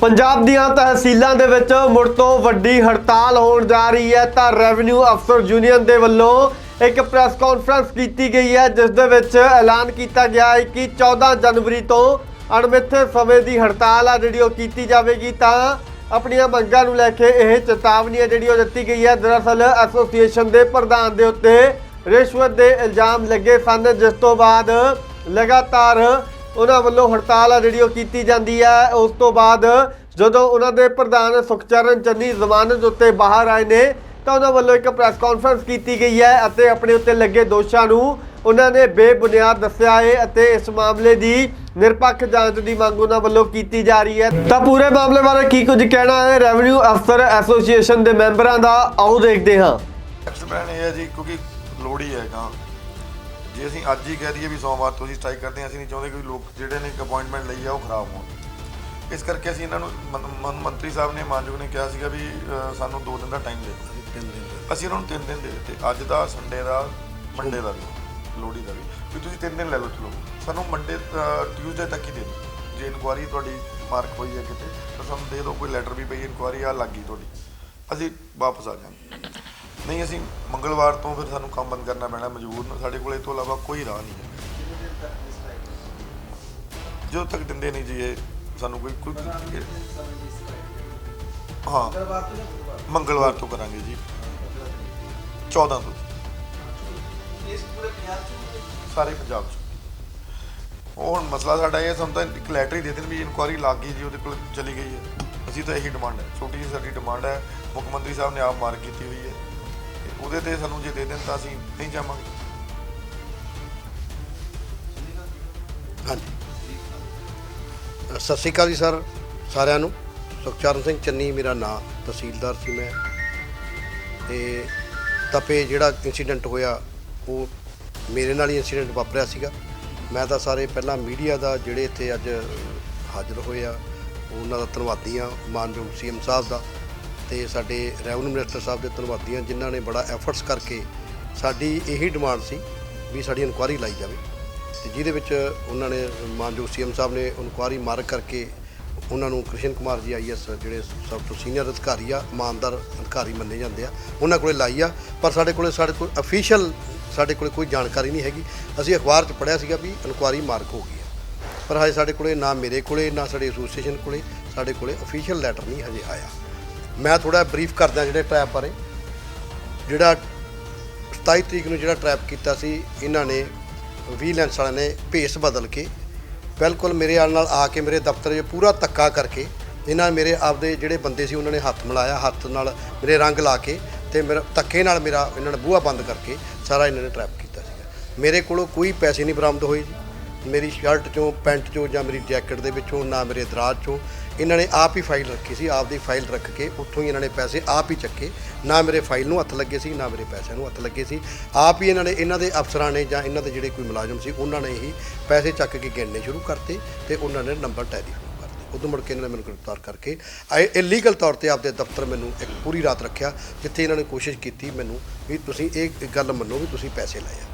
ਪੰਜਾਬ ਦੀਆਂ ਤਹਿਸੀਲਾਂ ਦੇ ਵਿੱਚ ਮੁੜ ਤੋਂ ਵੱਡੀ ਹੜਤਾਲ ਹੋਣ ਜਾ ਰਹੀ ਹੈ ਤਾਂ ਰੈਵਨਿਊ ਅਫਸਰ ਯੂਨੀਅਨ ਦੇ ਵੱਲੋਂ ਇੱਕ ਪ੍ਰੈਸ ਕਾਨਫਰੰਸ ਕੀਤੀ ਗਈ ਹੈ, ਜਿਸ ਦੇ ਵਿੱਚ ਐਲਾਨ ਕੀਤਾ ਗਿਆ ਹੈ ਕਿ 14 ਜਨਵਰੀ ਤੋਂ ਅਣਮਿੱਥੇ ਸਮੇਂ ਦੀ ਹੜਤਾਲ ਆ ਜਿਹੜੀ ਉਹ ਕੀਤੀ ਜਾਵੇਗੀ ਤਾਂ ਆਪਣੀਆਂ ਮੰਗਾਂ ਨੂੰ ਲੈ ਕੇ ਇਹ ਚੇਤਾਵਨੀ ਹੈ ਜਿਹੜੀ ਉਹ ਦਿੱਤੀ ਗਈ ਹੈ। ਦਰਅਸਲ ਐਸੋਸੀਏਸ਼ਨ ਦੇ ਪ੍ਰਧਾਨ ਦੇ ਉੱਤੇ ਰਿਸ਼ਵਤ ਦੇ ਇਲਜ਼ਾਮ ਲੱਗੇ ਸਨ, ਜਿਸ ਤੋਂ ਬਾਅਦ ਲਗਾਤਾਰ ਉਹਨਾਂ ਵੱਲੋਂ ਹੜਤਾਲ ਆ ਜਿਹੜੀ ਉਹ ਕੀਤੀ ਜਾਂਦੀ ਹੈ ਉਸ ਤੋਂ ਬਾਅਦ ਜਦੋਂ ਉਹਨਾਂ ਦੇ ਪ੍ਰਧਾਨ ਸੁਖਚਰਨ ਚੰਨੀ ਜ਼ਮਾਨਤ ਉੱਤੇ ਬਾਹਰ ਆਏ ਨੇ, ਤਾਂ ਉਹਨਾਂ ਵੱਲੋਂ ਇੱਕ ਪ੍ਰੈਸ ਕਾਨਫਰੰਸ ਕੀਤੀ ਗਈ ਹੈ ਅਤੇ ਆਪਣੇ ਉੱਤੇ ਲੱਗੇ ਦੋਸ਼ਾਂ ਨੂੰ ਉਹਨਾਂ ਨੇ ਬੇਬੁਨਿਆਦ ਦੱਸਿਆ ਹੈ ਅਤੇ ਇਸ ਮਾਮਲੇ ਦੀ ਨਿਰਪੱਖ ਜਾਂਚ ਦੀ ਮੰਗ ਉਹਨਾਂ ਵੱਲੋਂ ਕੀਤੀ ਜਾ ਰਹੀ ਹੈ। ਤਾਂ ਪੂਰੇ ਮਾਮਲੇ ਬਾਰੇ ਕੀ ਕੁਝ ਕਹਿਣਾ ਹੈ? ਰੈਵਨਿਊ ਅਫਸਰ ਐਸੋਸੀਏਸ਼ਨ ਦੇ ਮੈਂਬਰਾਂ ਦਾ ਆਓ ਦੇਖਦੇ ਹਾਂ। ਐਕਸਪਲੇਨ ਇਹ ਹੈ ਜੀ, ਕਿਉਂਕਿ ਲੋੜੀ ਹੈਗਾ ਜੇ ਅਸੀਂ ਅੱਜ ਹੀ ਕਹਿ ਦਈਏ ਵੀ ਸੋਮਵਾਰ ਤੋਂ ਅਸੀਂ ਸਟ੍ਰਾਈਕ ਕਰਦੇ ਹਾਂ ਅਸੀਂ ਨਹੀਂ ਚਾਹੁੰਦੇ ਕਿ ਲੋਕ ਜਿਹੜੇ ਨੇ ਇੱਕ ਅਪਾਇੰਟਮੈਂਟ ਲਈ ਆ ਉਹ ਖਰਾਬ ਹੋਣ। ਇਸ ਕਰਕੇ ਅਸੀਂ ਇਹਨਾਂ ਨੂੰ ਮੰ- ਮੰ- ਮੰਤਰੀ ਸਾਹਿਬ ਨੇ ਮਾਨਯੋਗ ਨੇ ਕਿਹਾ ਸੀਗਾ ਵੀ ਅ, ਸਾਨੂੰ 2 ਦਿਨ ਦਾ ਟਾਈਮ ਦੇ ਦਿਓ। ਅਸੀਂ ਉਹਨਾਂ ਨੂੰ 3 ਦਿਨ ਦੇ ਦਿੱਤੇ। ਅੱਜ ਦਾ ਸੰਡੇ ਦਾ ਮੰਡੇ ਦਾ ਵੀ ਲੋਹੜੀ ਦਾ ਵੀ। ਵੀ ਤੁਸੀਂ 3 ਦਿਨ ਲੈ ਲਓ ਚਲੋ। ਸਾਨੂੰ ਮੰਡੇ ਟਿਊਜ਼ਡੇ ਤੱਕ ਹੀ ਦੇ ਦਿਓ। ਜੇ ਇਨਕੁਆਰੀ ਤੁਹਾਡੀ ਮਾਰਕ ਹੋਈ ਹੈ ਕਿਤੇ ਤਾਂ ਸਾਨੂੰ ਦੇ ਦਿਓ। ਕੋਈ ਲੈਟਰ ਵੀ ਪਈ ਇਨਕੁਆਰੀ ਆ ਲੱਗੀ ਤੁਹਾਡੀ। ਅਸੀਂ ਵਾਪਸ ਆ ਜਾਵਾਂਗੇ। ਨਹੀਂ ਅਸੀਂ ਮੰਗਲਵਾਰ ਤੋਂ ਫਿਰ ਸਾਨੂੰ ਕੰਮ ਬੰਦ ਕਰਨਾ ਪੈਣਾ ਮਜਬੂਰ ਨਾ। ਸਾਡੇ ਕੋਲ ਇਹ ਤੋਂ ਇਲਾਵਾ ਕੋਈ ਰਾਹ ਨਹੀਂ ਹੈ। ਜਦੋਂ ਤੱਕ ਦਿੰਦੇ ਨਹੀਂ ਜੀ ਇਹ ਸਾਨੂੰ ਕੋਈ ਕੋਈ ਹਾਂ। ਮੰਗਲਵਾਰ ਤੋਂ ਕਰਾਂਗੇ ਜੀ। 14 ਤੋਂ। ਸਾਰੇ ਪੰਜਾਬ ਚ। ਹੁਣ ਮਸਲਾ ਸਾਡਾ ਇਹ ਹੈ, ਸਾਨੂੰ ਤਾਂ ਇੱਕ ਲੈਟਰ ਹੀ ਦੇ ਦੇਣ ਵੀ ਇਨਕੁਆਰੀ ਲੱਗ ਗਈ ਜੀ ਉਹਦੇ ਕੋਲ ਚਲੀ ਗਈ ਹੈ। ਅਸੀਂ ਤਾਂ ਇਹੀ ਡਿਮਾਂਡ ਹੈ। ਛੋਟੀ ਜਿਹੀ ਸਾਡੀ ਡਿਮਾਂਡ ਹੈ। ਮੁੱਖ ਮੰਤਰੀ ਸਾਹਿਬ ਨੇ ਆਪ ਮਾਰ ਕੀਤੀ ਹੋਈ ਹੈ। ਉਹਦੇ ਤੇ ਸਾਨੂੰ ਜੇ ਦੇ ਦੇਣ ਤਾਂ ਅਸੀਂ ਨਹੀਂ ਜਾਵਾਂਗੇ। ਹਾਂਜੀ। ਸਤਿ ਸ਼੍ਰੀ ਅਕਾਲ ਜੀ ਸਰ, ਸਾਰਿਆਂ ਨੂੰ। ਸੁਖਚਰਨ ਸਿੰਘ ਚੰਨੀ ਮੇਰਾ ਨਾਮ ਤਹਿਸੀਲਦਾਰ ਸੀ ਮੈਂ। ਤੇ ਤਪੇ ਜਿਹੜਾ ਇਨਸੀਡੈਂਟ ਹੋਇਆ, ਉਹ ਮੇਰੇ ਨਾਲ ਹੀ ਇਨਸੀਡੈਂਟ ਵਾਪਰਿਆ ਸੀਗਾ। ਮੈਂ ਤਾਂ ਸਾਰੇ ਪਹਿਲਾਂ ਮੀਡੀਆ ਦਾ ਜਿਹੜੇ ਇੱਥੇ ਅੱਜ ਹਾਜ਼ਰ ਹੋਏ ਆ, ਉਹਨਾਂ ਦਾ ਧੰਨਵਾਦੀ ਹਾਂ, ਮਾਨਯੋਗ ਸੀਐਮ ਸਾਹਿਬ ਦਾ। ਤੇ ਸਾਡੇ ਰੈਵਨਿਊ ਮਿਨਿਸਟਰ ਸਾਹਿਬ ਦੇ ਧੰਨਵਾਦੀ ਹਾਂ ਜਿਨ੍ਹਾਂ ਨੇ ਬੜਾ ਐਫਰਟਸ ਕਰਕੇ ਸਾਡੀ ਇਹੀ ਡਿਮਾਂਡ ਸੀ ਵੀ ਸਾਡੀ ਇਨਕੁਆਰੀ ਲਾਈ ਜਾਵੇ। ਤੇ ਜਿਹਦੇ ਵਿੱਚ ਉਹਨਾਂ ਨੇ ਮਾਨਯੋਗ ਸੀਐਮ ਸਾਹਿਬ ਨੇ ਇਨਕੁਆਰੀ ਮਾਰਕ ਕਰਕੇ ਉਹਨਾਂ ਨੂੰ ਕ੍ਰਿਸ਼ਨ ਕੁਮਾਰ ਜੀ ਆਈਐਸ ਜਿਹੜੇ ਸਭ ਤੋਂ ਸੀਨੀਅਰ ਅਧਿਕਾਰੀ ਆ, ਇਮਾਨਦਾਰ ਅਧਿਕਾਰੀ ਮੰਨੇ ਜਾਂਦੇ ਆ, ਉਹਨਾਂ ਕੋਲੇ ਲਾਈ ਆ, ਪਰ ਸਾਡੇ ਕੋਲੇ ਸਾਡੇ ਕੋਲ ਅਫੀਸ਼ੀਅਲ ਸਾਡੇ ਕੋਲੇ ਕੋਈ ਜਾਣਕਾਰੀ ਨਹੀਂ ਹੈਗੀ। ਅਸੀਂ ਅਖਬਾਰ 'ਚ ਪੜ੍ਹਿਆ ਸੀਗਾ ਵੀ ਇਨਕੁਆਰੀ ਮਾਰਕ ਹੋ ਗਈ ਆ। ਪਰ ਹਜੇ ਸਾਡੇ ਕੋਲੇ ਨਾ ਮੇਰੇ ਕੋਲੇ, ਨਾ ਸਾਡੇ ਐਸੋਸੀਏਸ਼ਨ ਕੋਲੇ, ਸਾਡੇ ਕੋਲੇ ਅਫੀਸ਼ੀਅਲ ਲੈਟਰ ਨਹੀਂ ਹਜੇ ਆਇਆ। ਮੈਂ ਥੋੜਾ ਬਰੀਫ ਕਰਦਾ ਜਿਹੜੇ ਟਰੈਪ ਬਾਰੇ। ਜਿਹੜਾ 27 ਤਰੀਕ ਨੂੰ ਜਿਹੜਾ ਟਰੈਪ ਕੀਤਾ ਸੀ, ਇਹਨਾਂ ਨੇ ਵੀਲੈਂਸ ਵਾਲਿਆਂ ਨੇ ਭੇਸ ਬਦਲ ਕੇ, ਬਿਲਕੁਲ ਮੇਰੇ ਆਲ ਨਾਲ ਆ ਕੇ ਮੇਰੇ ਦਫ਼ਤਰ 'ਚ ਪੂਰਾ ਧੱਕਾ ਕਰਕੇ, ਇਹਨਾਂ ਮੇਰੇ ਆਪਦੇ ਜਿਹੜੇ ਬੰਦੇ ਸੀ, ਉਹਨਾਂ ਨੇ ਹੱਥ ਮਿਲਾਇਆ, ਹੱਥ ਨਾਲ ਮੇਰੇ ਰੰਗ ਲਾ ਕੇ ਤੇ ਮੇਰਾ ਧੱਕੇ ਨਾਲ ਮੇਰਾ ਇਹਨਾਂ ਨੇ ਬੂਹਾ ਬੰਦ ਕਰਕੇ ਸਾਰਾ ਇਹਨਾਂ ਨੇ ਟਰੈਪ ਕੀਤਾ ਸੀਗਾ। ਮੇਰੇ ਕੋਲੋਂ ਕੋਈ ਪੈਸੇ ਨਹੀਂ ਬਰਾਮਦ ਹੋਏ ਜੀ। ਮੇਰੀ ਸ਼ਰਟ ਚੋਂ, ਪੈਂਟ ਚੋਂ ਜਾਂ ਮੇਰੀ ਜੈਕਟ ਦੇ ਵਿੱਚੋਂ, ਨਾ ਮੇਰੇ ਦਰਾਜ ਚੋਂ, ਇਹਨਾਂ ਨੇ ਆਪ ਹੀ ਫਾਈਲ ਰੱਖੀ ਸੀ ਆਪ ਦੀ ਫਾਈਲ ਰੱਖ ਕੇ ਉੱਥੋਂ ਹੀ ਇਹਨਾਂ ਨੇ ਪੈਸੇ ਆਪ ਹੀ ਚੱਕੇ। ਨਾ ਮੇਰੇ ਫਾਈਲ ਨੂੰ ਹੱਥ ਲੱਗੇ ਸੀ, ਨਾ ਮੇਰੇ ਪੈਸਿਆਂ ਨੂੰ ਹੱਥ ਲੱਗੇ ਸੀ। ਆਪ ਹੀ ਇਹਨਾਂ ਨੇ, ਇਹਨਾਂ ਦੇ ਅਫਸਰਾਂ ਨੇ ਜਾਂ ਇਹਨਾਂ ਦੇ ਜਿਹੜੇ ਕੋਈ ਮੁਲਾਜ਼ਮ ਸੀ, ਉਹਨਾਂ ਨੇ ਹੀ ਪੈਸੇ ਚੱਕ ਕੇ ਗਿਣਨੇ ਸ਼ੁਰੂ ਕਰਤੇ ਤੇ ਉਹਨਾਂ ਨੇ ਨੰਬਰ ਟੈਲੀ ਸ਼ੁਰੂ ਕਰਤੇ ਉਦੋਂ ਮੁੜ ਕੇ ਇਹਨਾਂ ਨੇ ਮੈਨੂੰ ਗ੍ਰਿਫਤਾਰ ਕਰਕੇ ਇਲੀਗਲ ਤੌਰ ਤੇ ਆਪਦੇ ਦਫ਼ਤਰ ਮੈਨੂੰ ਇੱਕ ਪੂਰੀ ਰਾਤ ਰੱਖਿਆ, ਜਿੱਥੇ ਇਹਨਾਂ ਨੇ ਕੋਸ਼ਿਸ਼ ਕੀਤੀ ਮੈਨੂੰ ਵੀ ਤੁਸੀਂ ਇਹ ਗੱਲ ਮੰਨੋ ਵੀ ਤੁਸੀਂ ਪੈਸੇ ਲਏ ਆ।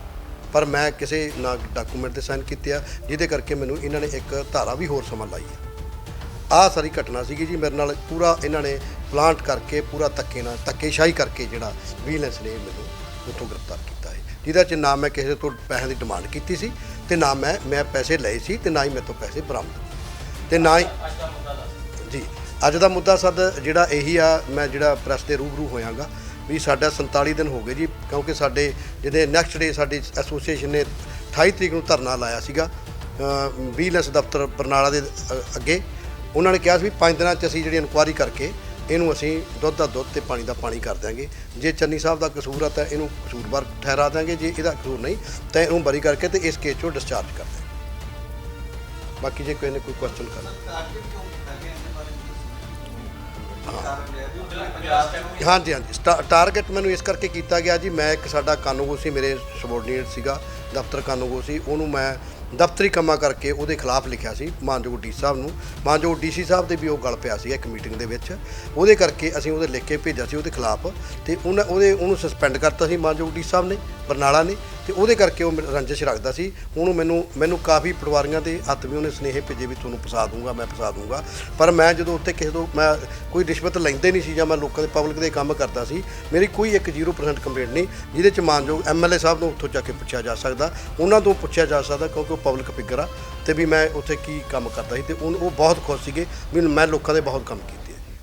ਪਰ ਮੈਂ ਕਿਸੇ ਨਾ ਡਾਕੂਮੈਂਟ ਤੇ ਸਾਈਨ ਕੀਤੇ ਆ ਜਿਹਦੇ ਕਰਕੇ ਮੈਨੂੰ ਇਹਨਾਂ ਨੇ ਇੱਕ ਧਾਰਾ ਵੀ ਹੋਰ ਸਮਾਂ ਲਾਈ ਆ। ਆਹ ਸਾਰੀ ਘਟਨਾ ਸੀਗੀ ਜੀ ਮੇਰੇ ਨਾਲ ਪੂਰਾ ਇਹਨਾਂ ਨੇ ਪਲਾਂਟ ਕਰਕੇ ਪੂਰਾ ਧੱਕੇ ਨਾਲ ਧੱਕੇਸ਼ਾਹੀ ਕਰਕੇ ਜਿਹੜਾ ਵਿਜੀਲੈਂਸ ਨੇ ਮੈਨੂੰ ਉੱਥੋਂ ਗ੍ਰਿਫਤਾਰ ਕੀਤਾ ਹੈ। ਜਿਹਦਾ ਚ ਨਾ ਮੈਂ ਕਿਸੇ ਤੋਂ ਪੈਸੇ ਦੀ ਡਿਮਾਂਡ ਕੀਤੀ ਸੀ ਤੇ ਨਾ ਮੈਂ ਮੈਂ ਪੈਸੇ ਲਏ ਸੀ ਤੇ ਨਾ ਹੀ ਮੇਰੇ ਤੋਂ ਪੈਸੇ ਬਰਾਮਦ। ਤੇ ਨਾ ਹੀ ਜੀ ਅੱਜ ਦਾ ਮੁੱਦਾ ਸਦ ਜਿਹੜਾ ਇਹੀ ਆ ਮੈਂ ਜਿਹੜਾ ਪ੍ਰੈਸ ਦੇ ਰੂਬਰੂ ਹੋਇਆਗਾ ਵੀ ਸਾਡਾ 47 ਦਿਨ ਹੋ ਗਏ ਜੀ, ਕਿਉਂਕਿ ਸਾਡੇ ਜਿਹਦੇ ਨੈਕਸਟ ਡੇ ਸਾਡੀ ਐਸੋਸੀਏਸ਼ਨ ਨੇ 28 ਤਰੀਕ ਨੂੰ ਧਰਨਾ ਲਾਇਆ ਸੀਗਾ ਵੀਲੈਂਸ ਦਫ਼ਤਰ ਬਰਨਾਲਾ ਦੇ ਅੱਗੇ। ਉਹਨਾਂ ਨੇ ਕਿਹਾ ਸੀ ਵੀ 5 ਦਿਨਾਂ 'ਚ ਅਸੀਂ ਜਿਹੜੀ ਇਨਕੁਆਰੀ ਕਰਕੇ ਇਹਨੂੰ ਅਸੀਂ ਦੁੱਧ ਦਾ ਦੁੱਧ ਤੇ ਪਾਣੀ ਦਾ ਪਾਣੀ ਕਰ ਦਿਆਂਗੇ। ਜੇ ਚੰਨੀ ਸਾਹਿਬ ਦਾ ਕਸੂਰ ਆ ਤਾਂ ਇਹਨੂੰ ਕਸੂਰਵਾਰ ਠਹਿਰਾ ਦਿਆਂਗੇ, ਜੇ ਇਹਦਾ ਕਸੂਰ ਨਹੀਂ ਤਾਂ ਇਹਨੂੰ ਬਰੀ ਕਰਕੇ ਤੇ ਇਸ ਕੇਸ 'ਚੋਂ ਡਿਸਚਾਰਜ ਕਰ ਦਿਆਂਗੇ। ਬਾਕੀ ਜੇ ਕੋਈ ਨੇ ਕੋਈ ਕੁਐਸਚਨ ਕਰਨਾ। ਹਾਂਜੀ ਹਾਂਜੀ। ਸਟਾ- ਟਾਰਗੇਟ ਮੈਨੂੰ ਇਸ ਕਰਕੇ ਕੀਤਾ ਗਿਆ ਜੀ, ਮੈਂ ਇੱਕ ਸਾਡਾ ਕਾਨੂੰਗੋ ਸੀ, ਮੇਰੇ ਸਬੋਰਡੀਨੇਟ ਸੀਗਾ, ਦਫ਼ਤਰ ਕਾਨੂੰਗੋ ਸੀ, ਉਹਨੂੰ ਮੈਂ ਦਫ਼ਤਰੀ ਕੰਮਾਂ ਕਰਕੇ ਉਹਦੇ ਖਿਲਾਫ ਲਿਖਿਆ ਸੀ, ਮਾਨਯੋਗ ਡੀ ਸਾਹਿਬ ਨੂੰ। ਮਾਨਯੋਗ ਡੀਸੀ ਸਾਹਿਬ ਦੇ ਵੀ ਉਹ ਗੱਲ ਪਿਆ ਸੀ ਇੱਕ ਮੀਟਿੰਗ ਦੇ ਵਿੱਚ। ਉਹਦੇ ਕਰਕੇ ਅਸੀਂ ਉਹਦੇ ਲਿਖ ਕੇ ਭੇਜਿਆ ਸੀ ਉਹਦੇ ਖਿਲਾਫ ਤੇ ਉਹਨੇ, ਉਹਦੇ, ਉਹਨੂੰ ਸਸਪੈਂਡ ਕਰਤਾ ਸੀ ਮਾਨਯੋਗ ਡੀ ਸਾਹਿਬ ਨੇ, ਬਰਨਾਲਾ ਨੇ। ਤੇ ਉਹਦੇ ਕਰਕੇ ਉਹ ਮੈਨੂੰ ਰੰਜਿਸ਼ ਰੱਖਦਾ ਸੀ। ਉਹਨੂੰ ਮੈਨੂੰ ਮੈਨੂੰ ਕਾਫੀ ਪਟਵਾਰੀਆਂ ਦੇ ਹੱਥ ਵੀ ਉਹਨੇ ਸਨੇਹ ਭੇਜੇ ਵੀ ਤੁਹਾਨੂੰ ਫਸਾ ਦੂੰਗਾ, ਮੈਂ ਫਸਾ ਦੂੰਗਾ। ਪਰ ਮੈਂ ਜਦੋਂ ਉੱਥੇ ਕਿਸੇ ਤੋਂ, ਮੈਂ ਕੋਈ ਰਿਸ਼ਵਤ ਲੈਂਦੇ ਨਹੀਂ ਸੀ ਜਾਂ ਮੈਂ ਲੋਕਾਂ ਦੇ ਪਬਲਿਕ ਦੇ ਕੰਮ ਕਰਦਾ ਸੀ, ਮੇਰੀ ਕੋਈ ਇੱਕ 0% ਕੰਪਲੇਂਟ ਨਹੀਂ, ਜਿਹਦੇ ਚ ਮਾਨਯੋਗ ਐਮਐਲਏ ਸਾਹਿਬ ਨੂੰ ਉੱਥੋਂ ਜਾ ਕੇ ਪੁੱਛਿਆ ਜਾ ਸਕਦਾ। ਉਹਨਾਂ ਤੋਂ ਪੁੱਛਿਆ ਜਾ ਸਕਦਾ ਕਿਉਂਕਿ ਉਹ ਪਬਲਿਕ ਫਿਗਰ ਆ ਤੇ ਵੀ ਮੈਂ ਉੱਥੇ ਕੀ ਕੰਮ ਕਰਦਾ ਸੀ ਤੇ ਉਹ ਉਹ ਬਹੁਤ ਖੁਸ਼ ਸੀਗੇ ਵੀ ਮੈਂ ਲੋਕਾਂ ਦੇ ਬਹੁਤ ਕੰਮ ਕੀਤੇ।